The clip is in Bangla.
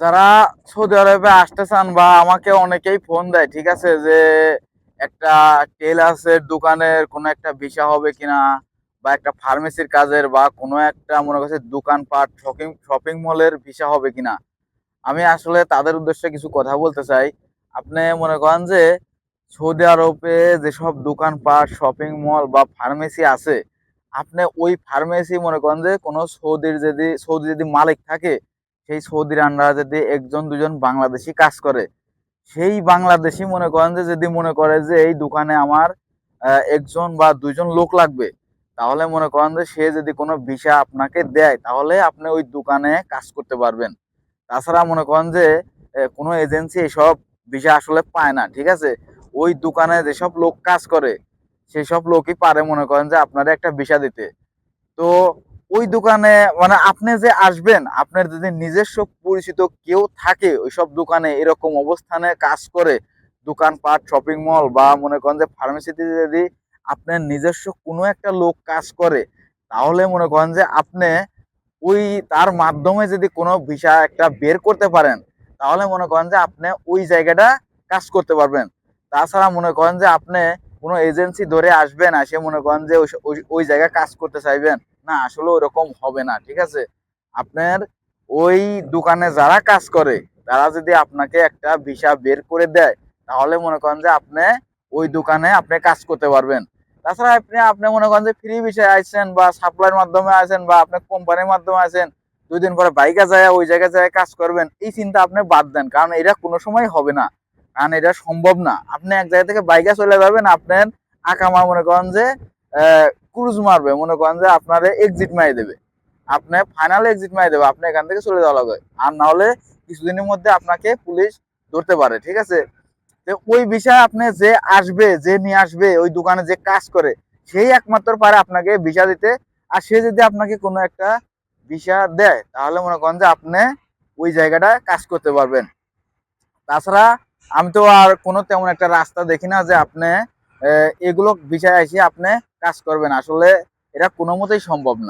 যারা সৌদি আরবে আসতে চান বা আমাকে অনেকেই ফোন দেয়, ঠিক আছে? যে একটা টেলার্সের দোকানের কোনো একটা ভিসা হবে কিনা বা একটা ফার্মেসির কাজের বা কোনো একটা মনে করছে দোকানপাট শপিং শপিং মলের ভিসা হবে কিনা? আমি আসলে তাদের উদ্দেশ্যে কিছু কথা বলতে চাই। আপনি মনে করেন যে সৌদি আরবে যেসব দোকানপাট শপিং মল বা ফার্মেসি আছে, আপনি ওই ফার্মেসি মনে করেন যে কোনো সৌদির যদি, সৌদি যদি মালিক থাকে সেই সৌদির আন্ডারে যদি একজন, দুজন বাংলাদেশি কাজ করে, সেই বাংলাদেশি মনে করেন যে, যদি মনে করে যে, এই দোকানে আমার একজন বা দুইজন লোক লাগবে, তাহলে মনে করেন যে, সে যদি কোনো ভিসা আপনাকে দেয়, তাহলে আপনি ওই দোকানে কাজ করতে পারবেন। তাছাড়া মনে করেন যে কোনো এজেন্সি এসব ভিসা আসলে পায় না, ঠিক আছে? ওই দোকানে যেসব লোক কাজ করে, সেসব লোকই পারে মনে করেন যে, আপনার একটা ভিসা দিতে। তো ওই দোকানে মানে আপনি যে আসবেন, আপনার যদি নিজস্ব পরিচিত কেউ থাকে, ওইসব দোকানে এরকম অবস্থানে কাজ করে, দোকানপাট শপিং মল বা মনে করেন যে ফার্মেসিতে যদি আপনার নিজস্ব কোনো একটা লোক কাজ করে, তাহলে মনে করেন যে আপনি ওই তার মাধ্যমে যদি কোনো ভিসা একটা বের করতে পারেন, তাহলে মনে করেন যে আপনি ওই জায়গাটা কাজ করতে পারবেন। তাছাড়া মনে করেন যে আপনি কোনো এজেন্সি ধরে আসবেন, আসে মনে করেন যে ওই- জায়গায় কাজ করতে চাইবেন। না আসলে ওরকম হবে না, ঠিক আছে? আপনার ওই দোকানে যারা কাজ করে, তারা যদি আপনাকে একটা ভিসা বের করে দেয়, তাহলে মনে করেন যে আপনি ওই দোকানে আপনি কাজ করতে পারবেন। তাছাড়া আপনি আপনি মনে করেন যে ফ্রি ভিসায় আসছেন বা সাপ্লাইয়ের মাধ্যমে আছেন বা আপনি কোম্পানির মাধ্যমে আছেন দুই দিন পরে বাইকে যায়, ওই জায়গায় যায় কাজ করবেন, এই চিন্তা আপনি বাদ দেন, কারণ এটা কোনো সময় হবে না। কারণ এটা সম্ভব না। আপনি এক জায়গা থেকে বাইকে চলে যাবেন, আপনার আকামা মনে করেন যে ক্রুজ মারবে, মনে করেন যে আপনার এক্সিট মারি দেবে। আপনি ফাইনাল এক্সিট মারি দেবে, আপনি এখান থেকে চলে যাওয়া লাগবে। আর না হলে কিছুদিনের মধ্যে আপনাকে পুলিশ ধরতে পারে, ঠিক আছে? ওই বিষয়ে আপনি যে আসবে, যে নিয়ে আসবে, ওই দোকানে যে কাজ করে, সেই একমাত্র পারে আপনাকে ভিসা দিতে। আর সে যদি আপনাকে কোনো একটা ভিসা দেয়, তাহলে মনে করেন যে আপনি ওই জায়গাটা কাজ করতে পারবেন। তাছাড়া আমি তো আর কোনো তেমন একটা রাস্তা দেখি না যে আপনি এগুলো বিষয় এসে আপনি কাজ করবেন। আসলে এটা কোনো মতেই সম্ভব না।